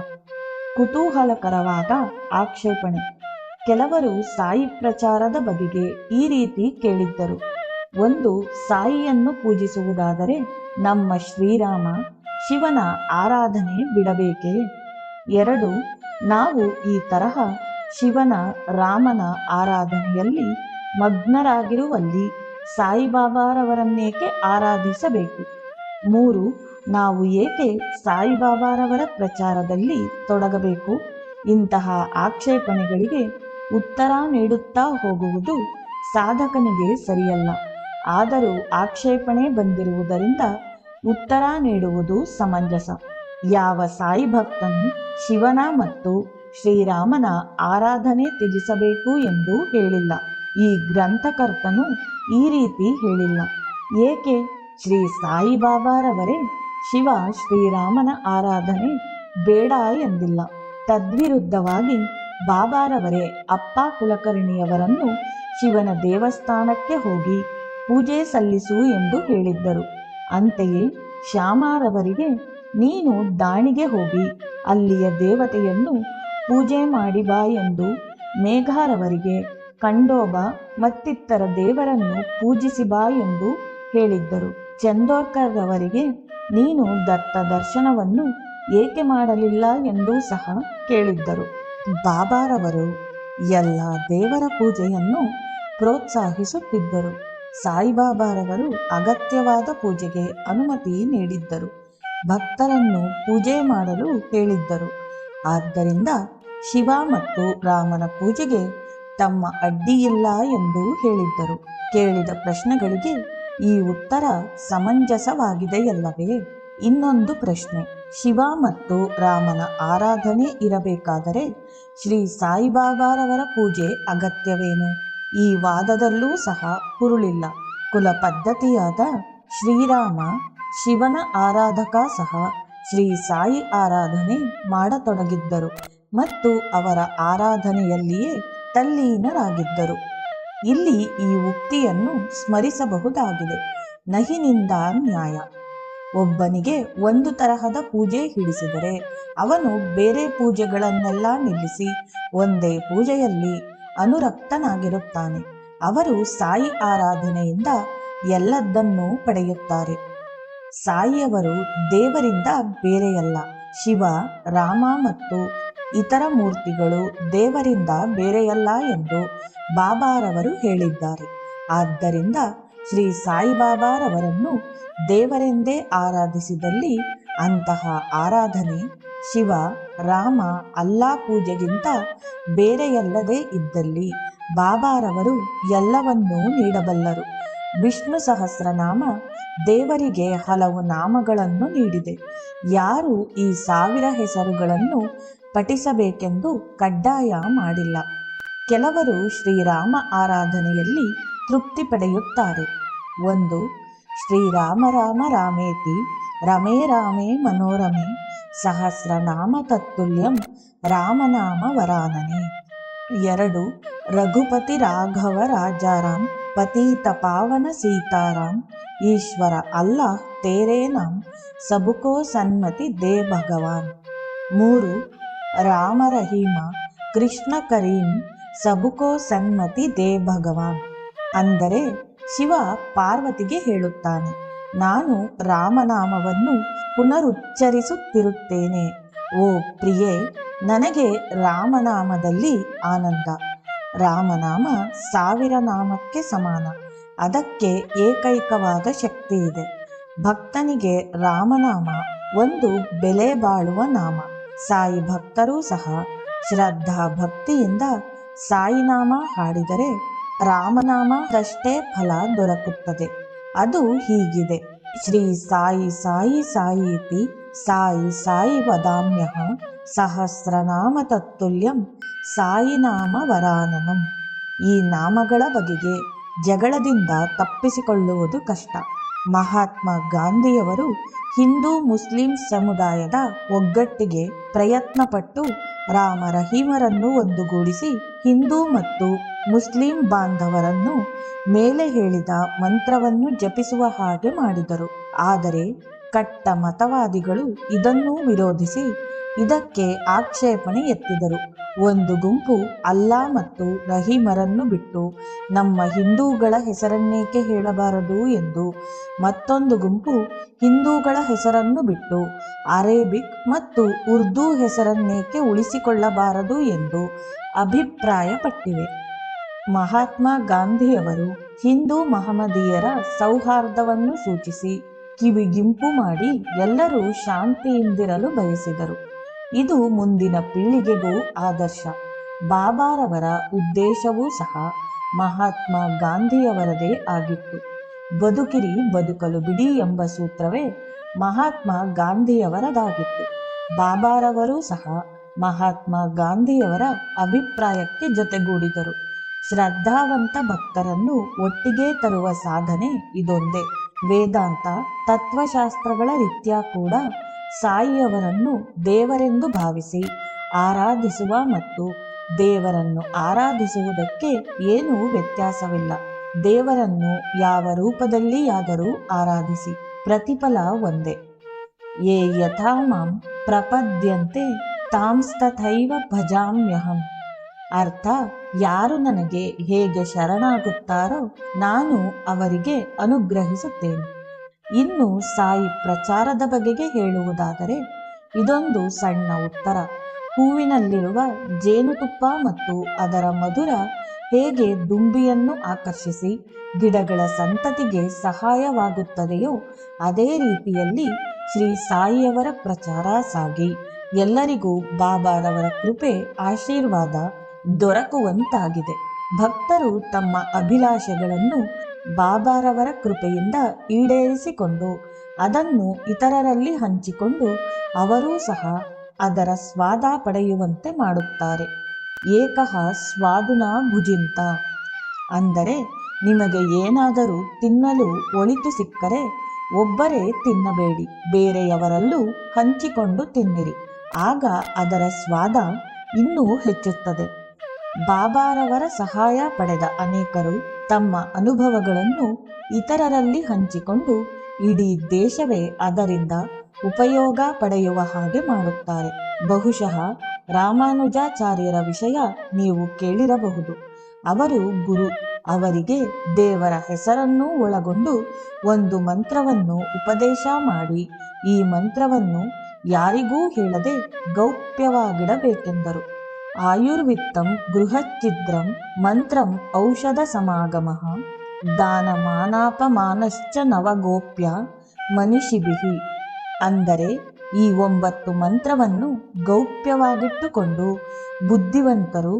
ಕುತೂಹಲಕರವಾದ ಆಕ್ಷೇಪಣೆ. ಕೆಲವರು ಸಾಯಿ ಪ್ರಚಾರದ ಬಗೆಗೆ ಈ ರೀತಿ ಕೇಳಿದ್ದರು. ಒಂದು ಸಾಯಿಯನ್ನು ಪೂಜಿಸುವುದಾದರೆ ನಮ್ಮ ಶ್ರೀರಾಮ ಶಿವನ ಆರಾಧನೆ ಬಿಡಬೇಕೇ? ಎರಡು, ನಾವು ಈ ತರಹ ಶಿವನ ರಾಮನ ಆರಾಧನೆಯಲ್ಲಿ ಮಗ್ನರಾಗಿರುವಲ್ಲಿ ಸಾಯಿಬಾಬಾರವರನ್ನೇಕೆ ಆರಾಧಿಸಬೇಕು? ಮೂರು ನಾವು ಏಕೆ ಸಾಯಿಬಾಬಾರವರ ಪ್ರಚಾರದಲ್ಲಿ ತೊಡಗಬೇಕು? ಇಂತಹ ಆಕ್ಷೇಪಣೆಗಳಿಗೆ ಉತ್ತರ ನೀಡುತ್ತಾ ಹೋಗುವುದು ಸಾಧಕನಿಗೆ ಸರಿಯಲ್ಲ. ಆದರೂ ಆಕ್ಷೇಪಣೆ ಬಂದಿರುವುದರಿಂದ ಉತ್ತರ ನೀಡುವುದು ಸಮಂಜಸ. ಯಾವ ಸಾಯಿ ಭಕ್ತನು ಶಿವನ ಮತ್ತು ಶ್ರೀರಾಮನ ಆರಾಧನೆ ತ್ಯಜಿಸಬೇಕು ಎಂದು ಹೇಳಿಲ್ಲ. ಈ ಗ್ರಂಥಕರ್ತನು ಈ ರೀತಿ ಹೇಳಿಲ್ಲ. ಏಕೆ? ಶ್ರೀ ಸಾಯಿಬಾಬಾರವರೇ ಶಿವ ಶ್ರೀರಾಮನ ಆರಾಧನೆ ಬೇಡ ಎಂದಿಲ್ಲ. ತದ್ವಿರುದ್ಧವಾಗಿ ಬಾಬಾರವರೇ, ಅಪ್ಪ ಕುಲಕರ್ಣಿಯವರನ್ನು ಶಿವನ ದೇವಸ್ಥಾನಕ್ಕೆ ಹೋಗಿ ಪೂಜೆ ಸಲ್ಲಿಸು ಎಂದು ಹೇಳಿದ್ದರು. ಅಂತೆಯೇ ಶ್ಯಾಮಾರವರಿಗೆ, ನೀನು ದಾಣಿಗೆ ಹೋಗಿ ಅಲ್ಲಿಯ ದೇವತೆಯನ್ನು ಪೂಜೆ ಮಾಡಿ ಬಾ ಎಂದು ಮೇಘಾರವರಿಗೆ ಕಂಡೋಬ ಮತ್ತಿತರ ದೇವರನ್ನು ಪೂಜಿಸಿ ಬಾ ಎಂದು ಹೇಳಿದ್ದರು. ಚಂದೋರ್ಕರ್ ರವರಿಗೆ ನೀನು ದತ್ತ ದರ್ಶನವನ್ನು ಏಕೆ ಮಾಡಲಿಲ್ಲ ಎಂದು ಸಹ ಕೇಳಿದ್ದರು. ಬಾಬಾರವರು ಎಲ್ಲ ದೇವರ ಪೂಜೆಯನ್ನು ಪ್ರೋತ್ಸಾಹಿಸುತ್ತಿದ್ದರು. ಸಾಯಿಬಾಬಾರವರು ಅಗತ್ಯವಾದ ಪೂಜೆಗೆ ಅನುಮತಿ ನೀಡಿದ್ದರು. ಭಕ್ತರನ್ನು ಪೂಜೆ ಮಾಡಲು ಹೇಳಿದ್ದರು. ಆದ್ದರಿಂದ ಶಿವ ಮತ್ತು ರಾಮನ ಪೂಜೆಗೆ ತಮ್ಮ ಅಡ್ಡಿಯಿಲ್ಲ ಎಂದು ಹೇಳಿದ್ದರು. ಕೇಳಿದ ಪ್ರಶ್ನೆಗಳಿಗೆ ಈ ಉತ್ತರ ಸಮಂಜಸವಾಗಿದೆಯಲ್ಲವೇ? ಇನ್ನೊಂದು ಪ್ರಶ್ನೆ. ಶಿವ ಮತ್ತು ರಾಮನ ಆರಾಧನೆ ಇರಬೇಕಾದರೆ ಶ್ರೀ ಸಾಯಿಬಾಬಾರವರ ಪೂಜೆ ಅಗತ್ಯವೇನು? ಈ ವಾದದಲ್ಲೂ ಸಹ ಹುರುಳಿಲ್ಲ ಕುಲ ಪದ್ಧತಿಯಾದ ಶ್ರೀರಾಮ, ಶಿವನ ಆರಾಧಕ ಸಹ ಶ್ರೀ ಸಾಯಿ ಆರಾಧನೆ ಮಾಡತೊಡಗಿದ್ದರು ಮತ್ತು ಅವರ ಆರಾಧನೆಯಲ್ಲಿಯೇ ತಲ್ಲೀನರಾಗಿದ್ದರು. ಇಲ್ಲಿ ಈ ಉಕ್ತಿಯನ್ನು ಸ್ಮರಿಸಬಹುದಾಗಿದೆ. ನಹಿನಿಂದ ನ್ಯಾಯ. ಒಬ್ಬನಿಗೆ ಒಂದು ತರಹದ ಪೂಜೆ ಹಿಡಿಸಿದರೆ ಅವನು ಬೇರೆ ಪೂಜೆಗಳನ್ನೆಲ್ಲ ನಿಲ್ಲಿಸಿ ಒಂದೇ ಪೂಜೆಯಲ್ಲಿ ಅನುರಕ್ತನಾಗಿರುತ್ತಾನೆ. ಅವರು ಸಾಯಿ ಆರಾಧನೆಯಿಂದ ಎಲ್ಲದನ್ನೂ ಪಡೆಯುತ್ತಾರೆ. ಸಾಯಿಯವರು ದೇವರಿಂದ ಬೇರೆಯಲ್ಲ. ಶಿವ, ರಾಮ ಮತ್ತು ಇತರ ಮೂರ್ತಿಗಳು ದೇವರಿಂದ ಬೇರೆಯಲ್ಲ ಎಂದು ಬಾಬಾರವರು ಹೇಳಿದ್ದಾರೆ. ಆದ್ದರಿಂದ ಶ್ರೀ ಸಾಯಿಬಾಬಾರವರನ್ನು ದೇವರೆಂದೇ ಆರಾಧಿಸಿದಲ್ಲಿ ಅಂತಹ ಆರಾಧನೆ ಶಿವ, ರಾಮ, ಅಲ್ಲಾ ಪೂಜೆಗಿಂತ ಬೇರೆಯಲ್ಲದೆ ಇದ್ದಲ್ಲಿ ಬಾಬಾರವರು ಎಲ್ಲವನ್ನೂ ನೀಡಬಲ್ಲರು. ವಿಷ್ಣು ಸಹಸ್ರನಾಮ ದೇವರಿಗೆ ಹಲವು ನಾಮಗಳನ್ನು ನೀಡಿದೆ. ಯಾರು ಈ ಸಾವಿರ ಹೆಸರುಗಳನ್ನು ಪಠಿಸಬೇಕೆಂದು ಕಡ್ಡಾಯ ಮಾಡಿಲ್ಲ. ಕೆಲವರು ಶ್ರೀರಾಮ ಆರಾಧನೆಯಲ್ಲಿ ತೃಪ್ತಿ ಪಡೆಯುತ್ತಾರೆ. ಒಂದು, ಶ್ರೀರಾಮ ರಾಮ ರಾಮೇತಿ, ರಮೇ ರಾಮೇ ಮನೋರಮೆ, ಸಹಸ್ರನಾಮ ತತ್ತುಲ್ಯಂ ರಾಮನಾಮ ವರಾನನೆ. ಎರಡು, ರಘುಪತಿ ರಾಘವ ರಾಜಾರಾಮ್ ಪತೀತ ಪಾವನ ಸೀತಾರಾಮ್ ಈಶ್ವರ ಅಲ್ಲ ತೇರೇ ನಾಮ್ ಸಬುಕೋ ಸನ್ಮತಿ ದೇ ಭಗವಾನ್. ಮೂರು ರಾಮ ರಹೀಮ ಕೃಷ್ಣ ಕರೀಂ, ಸಬುಕೋ ಸನ್ಮತಿ ದೇ ಭಗವಾನ್. ಅಂದರೆ ಶಿವ ಪಾರ್ವತಿಗೆ ಹೇಳುತ್ತಾನೆ, ನಾನು ರಾಮನಾಮವನ್ನು ಪುನರುಚ್ಚರಿಸುತ್ತಿರುತ್ತೇನೆ. ಓ ಪ್ರಿಯೆ, ನನಗೆ ರಾಮನಾಮದಲ್ಲಿ ಆನಂದ. ರಾಮನಾಮ ಸಾವಿರ ನಾಮಕ್ಕೆ ಸಮಾನ, ಅದಕ್ಕೆ ಏಕೈಕವಾದ ಶಕ್ತಿ ಇದೆ ಭಕ್ತನಿಗೆ ರಾಮನಾಮ ಒಂದು ಬೆಲೆ ಬಾಳುವ ನಾಮ. ಸಾಯಿ ಭಕ್ತರೂ ಸಹ ಶ್ರದ್ಧಾ ಭಕ್ತಿಯಿಂದ ಸಾಯಿನಾಮ ಹಾಡಿದರೆ ರಾಮನಾಮದಷ್ಟೇ ಫಲ ದೊರಕುತ್ತದೆ. ಅದು ಹೀಗಿದೆ. ಶ್ರೀ ಸಾಯಿ ಸಾಯಿ ಸಾಯೀತಿ ಸಾಯಿ ಸಾಯಿ ವದಾಮ್ಯಹ ಸಹಸ್ರನಾಮ ತತ್ತುಲ್ಯಂ ಸಾಯಿನಾಮ ವರಾನನಂ. ಈ ನಾಮಗಳ ಬಗೆಗೆ ಜಗಳದಿಂದ ತಪ್ಪಿಸಿಕೊಳ್ಳುವುದು ಕಷ್ಟ. ಮಹಾತ್ಮ ಗಾಂಧಿಯವರು ಹಿಂದೂ ಮುಸ್ಲಿಂ ಸಮುದಾಯದ ಒಗ್ಗಟ್ಟಿಗೆ ಪ್ರಯತ್ನಪಟ್ಟು ರಾಮ ರಹೀಮರನ್ನು ಒಂದುಗೂಡಿಸಿ ಹಿಂದೂ ಮತ್ತು ಮುಸ್ಲಿಂ ಬಾಂಧವರನ್ನು ಮೇಲೆ ಹೇಳಿದ ಮಂತ್ರವನ್ನು ಜಪಿಸುವ ಹಾಗೆ ಮಾಡಿದರು. ಆದರೆ ಕಟ್ಟ ಮತವಾದಿಗಳು ಇದನ್ನೂ ವಿರೋಧಿಸಿ ಇದಕ್ಕೆ ಆಕ್ಷೇಪಣೆ ಎತ್ತಿದರು. ಒಂದು ಗುಂಪು ಅಲ್ಲಾ ಮತ್ತು ರಹೀಮರನ್ನು ಬಿಟ್ಟು ನಮ್ಮ ಹಿಂದೂಗಳ ಹೆಸರನ್ನೇಕೆ ಹೇಳಬಾರದು ಎಂದು ಮತ್ತೊಂದು ಗುಂಪು ಹಿಂದೂಗಳ ಹೆಸರನ್ನು ಬಿಟ್ಟು ಅರೇಬಿಕ್ ಮತ್ತು ಉರ್ದು ಹೆಸರನ್ನೇಕೆ ಉಳಿಸಿಕೊಳ್ಳಬಾರದು ಎಂದು ಅಭಿಪ್ರಾಯಪಟ್ಟಿವೆ. ಮಹಾತ್ಮ ಗಾಂಧಿಯವರು ಹಿಂದೂ ಮಹಮ್ಮದೀಯರ ಸೌಹಾರ್ದವನ್ನು ಸೂಚಿಸಿ ಕಿವಿಗಿಂಪು ಮಾಡಿ ಎಲ್ಲರೂ ಶಾಂತಿಯಿಂದಿರಲು ಬಯಸಿದರು. ಇದು ಮುಂದಿನ ಪೀಳಿಗೆಗೂ ಆದರ್ಶ. ಬಾಬಾರವರ ಉದ್ದೇಶವೂ ಸಹ ಮಹಾತ್ಮ ಗಾಂಧಿಯವರದೇ ಆಗಿತ್ತು. ಬದುಕಿರಿ, ಬದುಕಲು ಬಿಡಿ ಎಂಬ ಸೂತ್ರವೇ ಮಹಾತ್ಮ ಗಾಂಧಿಯವರದಾಗಿತ್ತು. ಬಾಬಾರವರು ಸಹ ಮಹಾತ್ಮ ಗಾಂಧಿಯವರ ಅಭಿಪ್ರಾಯಕ್ಕೆ ಜೊತೆಗೂಡಿದರು. ಶ್ರದ್ಧಾವಂತ ಭಕ್ತರನ್ನು ಒಟ್ಟಿಗೆ ತರುವ ಸಾಧನೆ ಇದೊಂದೇ. ವೇದಾಂತ, ತತ್ವಶಾಸ್ತ್ರಗಳ ರೀತ್ಯ ಕೂಡ ಸಾಯಿಯವರನ್ನು ದೇವರೆಂದು ಭಾವಿಸಿ ಆರಾಧಿಸುವ ಮತ್ತು ದೇವರನ್ನು ಆರಾಧಿಸುವುದಕ್ಕೆ ಏನೂ ವ್ಯತ್ಯಾಸವಿಲ್ಲ. ದೇವರನ್ನು ಯಾವ ರೂಪದಲ್ಲಿಯಾದರೂ ಆರಾಧಿಸಿ, ಪ್ರತಿಫಲ ಒಂದೇ. ಯೇ ಯಥಾ ಮಾಂ ಪ್ರಪದ್ಯಂತೆ ತಾಂಸ್ತಥೈವ ಭಜಾಮ್ಯಹಂ. ಅರ್ಥ, ಯಾರು ನನಗೆ ಹೇಗೆ ಶರಣಾಗುತ್ತಾರೋ ನಾನು ಅವರಿಗೆ ಅನುಗ್ರಹಿಸುತ್ತೇನೆ. ಇನ್ನು ಸಾಯಿ ಪ್ರಚಾರದ ಬಗೆಗೆ ಹೇಳುವುದಾದರೆ, ಇದೊಂದು ಸಣ್ಣ ಉತ್ತರ. ಹೂವಿನಲ್ಲಿರುವ ಜೇನುತುಪ್ಪ ಮತ್ತು ಅದರ ಮಧುರ ಹೇಗೆ ದುಂಬಿಯನ್ನು ಆಕರ್ಷಿಸಿ ಗಿಡಗಳ ಸಂತತಿಗೆ ಸಹಾಯವಾಗುತ್ತದೆಯೋ, ಅದೇ ರೀತಿಯಲ್ಲಿ ಶ್ರೀ ಸಾಯಿಯವರ ಪ್ರಚಾರ ಸಾಗಿ. ಎಲ್ಲರಿಗೂ ಬಾಬಾರವರ ಕೃಪೆ, ಆಶೀರ್ವಾದ ದೊರಕುವಂತಾಗಿದೆ. ಭಕ್ತರು ತಮ್ಮ ಅಭಿಲಾಷೆಗಳನ್ನು ಬಾಬಾರವರ ಕೃಪೆಯಿಂದ ಈಡೇರಿಸಿಕೊಂಡು ಅದನ್ನು ಇತರರಲ್ಲಿ ಹಂಚಿಕೊಂಡು ಅವರೂ ಸಹ ಅದರ ಸ್ವಾದ ಪಡೆಯುವಂತೆ ಮಾಡುತ್ತಾರೆ. ಏಕಹ ಸ್ವಾದುನ ಭುಜಿಂತ. ಅಂದರೆ ನಿಮಗೆ ಏನಾದರೂ ತಿನ್ನಲು ಒಳಿತು ಸಿಕ್ಕರೆ ಒಬ್ಬರೇ ತಿನ್ನಬೇಡಿ, ಬೇರೆಯವರಲ್ಲೂ ಹಂಚಿಕೊಂಡು ತಿನ್ನಿರಿ. ಆಗ ಅದರ ಸ್ವಾದ ಇನ್ನೂ ಹೆಚ್ಚುತ್ತದೆ. ಬಾಬಾರವರ ಸಹಾಯ ಪಡೆದ ಅನೇಕರು ತಮ್ಮ ಅನುಭವಗಳನ್ನು ಇತರರಲ್ಲಿ ಹಂಚಿಕೊಂಡು ಇಡೀ ದೇಶವೇ ಅದರಿಂದ ಉಪಯೋಗ ಪಡೆಯುವ ಹಾಗೆ ಮಾಡುತ್ತಾರೆ. ಬಹುಶಃ ರಾಮಾನುಜಾಚಾರ್ಯರ ವಿಷಯ ನೀವು ಕೇಳಿರಬಹುದು. ಅವರು ಗುರು, ಅವರಿಗೆ ದೇವರ ಹೆಸರನ್ನೂ ಒಳಗೊಂಡು ಒಂದು ಮಂತ್ರವನ್ನು ಉಪದೇಶ ಮಾಡಿ, ಈ ಮಂತ್ರವನ್ನು ಯಾರಿಗೂ ಹೇಳದೆ ಗೌಪ್ಯವಾಗಿಡಬೇಕೆಂದರು. ಆಯುರ್ವಿತ್ತಂ ಗೃಹಚ್ಛಿದ್ರಂ ಮಂತ್ರಂ ಔಷಧ ಸಮಾಗಮಃ ದಾನಮಾನಾಪಮಾನಶ್ಚ ನವಗೋಪ್ಯ ಮನಿಷಿಬಿಹಿ ಅಂದರೆ ಈ ಒಂಬತ್ತು ಮಂತ್ರವನ್ನು ಗೌಪ್ಯವಾಗಿಟ್ಟುಕೊಂಡು ಬುದ್ಧಿವಂತರು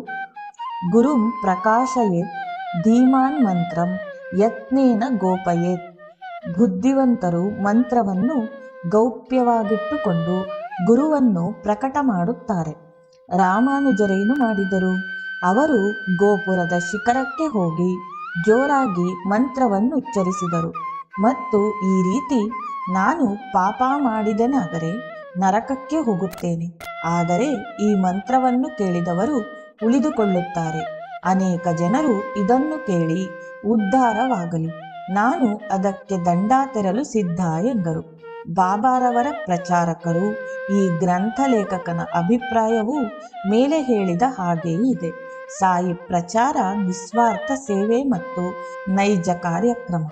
ಗುರುಂ ಪ್ರಕಾಶಯೇತ್ ಧೀಮಾನ್ ಮಂತ್ರಂ ಯತ್ನೇನ ಗೋಪಯೇತ್. ಬುದ್ಧಿವಂತರು ಮಂತ್ರವನ್ನು ಗೌಪ್ಯವಾಗಿಟ್ಟುಕೊಂಡು ಗುರುವನ್ನು ಪ್ರಕಟ ಮಾಡುತ್ತಾರೆ ರಾಮಾನುಜರೇನು ಮಾಡಿದರು? ಅವರು ಗೋಪುರದ ಶಿಖರಕ್ಕೆ ಹೋಗಿ ಜೋರಾಗಿ ಮಂತ್ರವನ್ನು ಉಚ್ಚರಿಸಿದರು ಮತ್ತು ಈ ರೀತಿ ನಾನು ಪಾಪ ಮಾಡಿದನಾದರೆ ನರಕಕ್ಕೆ ಹೋಗುತ್ತೇನೆ. ಆದರೆ ಈ ಮಂತ್ರವನ್ನು ಕೇಳಿದವರು ಉಳಿದುಕೊಳ್ಳುತ್ತಾರೆ. ಅನೇಕ ಜನರು ಇದನ್ನು ಕೇಳಿ ಉದ್ಧಾರವಾಗಲಿ. ನಾನು ಅದಕ್ಕೆ ದಂಡ ತೆರಲು ಸಿದ್ಧ ಎಂದರು. ಬಾಬಾರವರ ಪ್ರಚಾರಕರು ಈ ಗ್ರಂಥ ಲೇಖಕನ ಅಭಿಪ್ರಾಯವು ಮೇಲೆ ಹೇಳಿದ ಹಾಗೆಯೇ ಇದೆ. ಸಾಯಿ ಪ್ರಚಾರ, ನಿಸ್ವಾರ್ಥ ಸೇವೆ ಮತ್ತು ನೈಜ ಕಾರ್ಯಕ್ರಮ.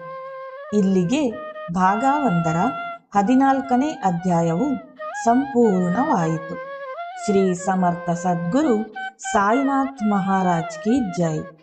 ಇಲ್ಲಿಗೆ ಭಾಗ ಒಂದರ ಹದಿನಾಲ್ಕನೇ ಅಧ್ಯಾಯವು ಸಂಪೂರ್ಣವಾಯಿತು. ಶ್ರೀ ಸಮರ್ಥ ಸದ್ಗುರು ಸಾಯಿನಾಥ್ ಮಹಾರಾಜ್ ಕಿ ಜೈ.